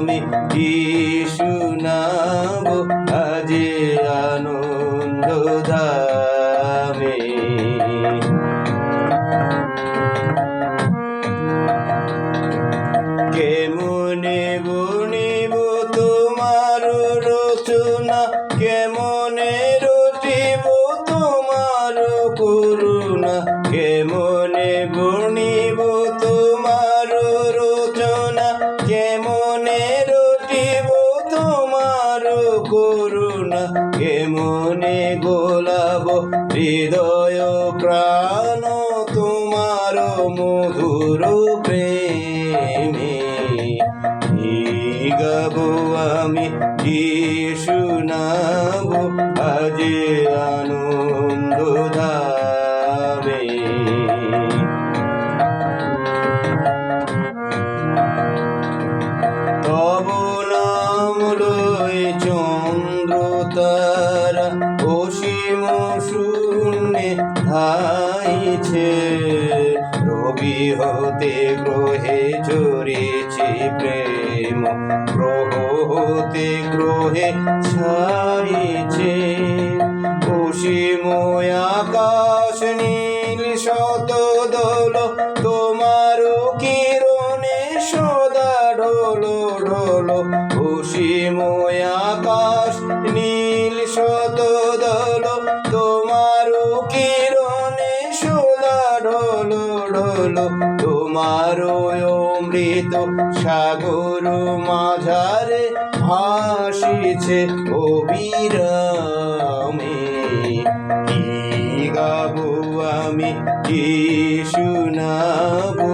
আমি কি শুনাবো? আজি আনন্দ ধামে। কেমনে বনিব তোমার রচনা? কেমনে রটিব তোমার করুণা? কেমনে বনিব তোমার রচনা? কেমনে করুণা কেমনে গোলাব? হৃদয় প্রাণ তোমার মধুর প্রেমে। গাব আমি কি শুনাবো? আজ আনন্দ তারা অসীম শূন্যে ধাইছে। রবি হতে গ্রহে চড়েছে প্রেম গ্রহ হতে গ্রহে ছাড়িছে। অসীম আকাশ আকাশ নীল শত দল তোমার কিরণে সদা ঢোলো ঢোলো, তোমার অমৃত সাগর মাঝারে ভাসিছে অবিরামে। কি গাবো আমি? কি শুনাবো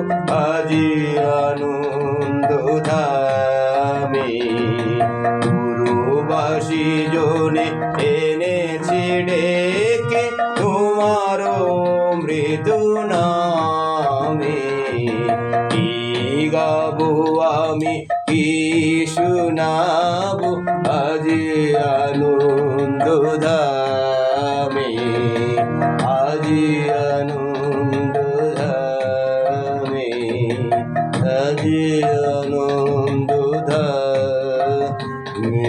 আজি আনন্দ ধামে? জনে এনেছি ডেকে তোমার মৃদু নামে। কি গাবো আমি, কি শুনাবো আজি আনন্দ ধামে। আজি আনন্দ ধামে, আজি আনন্দ ধামে।